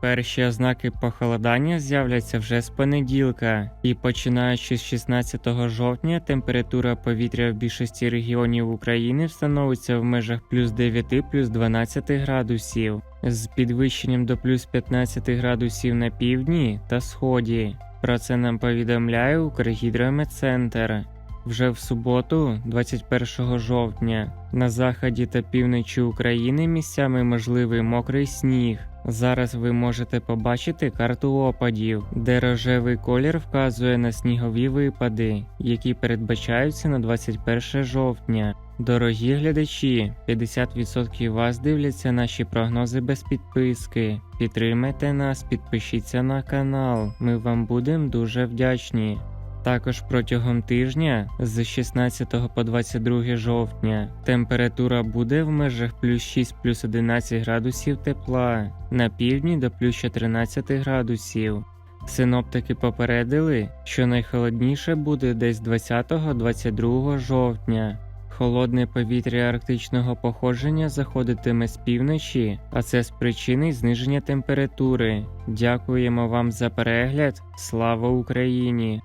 Перші ознаки похолодання з'являться вже з понеділка, і починаючи з 16 жовтня, температура повітря в більшості регіонів України встановиться в межах плюс 9 плюс 12 градусів, з підвищенням до плюс 15 градусів на півдні та сході. Про це нам повідомляє Укргідрометцентр. Вже в суботу, 21 жовтня, на заході та півночі України місцями можливий мокрий сніг. Зараз ви можете побачити карту опадів, де рожевий колір вказує на снігові випади, які передбачаються на 21 жовтня. Дорогі глядачі, 50% вас дивляться наші прогнози без підписки. Підтримайте нас, підпишіться на канал. Ми вам будемо дуже вдячні. Також протягом тижня з 16 по 22 жовтня температура буде в межах плюс 6 плюс 11 градусів тепла, на півдні до плюс 14 градусів. Синоптики попередили, що найхолодніше буде десь 20-22 жовтня. Холодне повітря арктичного походження заходитиме з півночі, а це спричинить зниження температури. Дякуємо вам за перегляд. Слава Україні!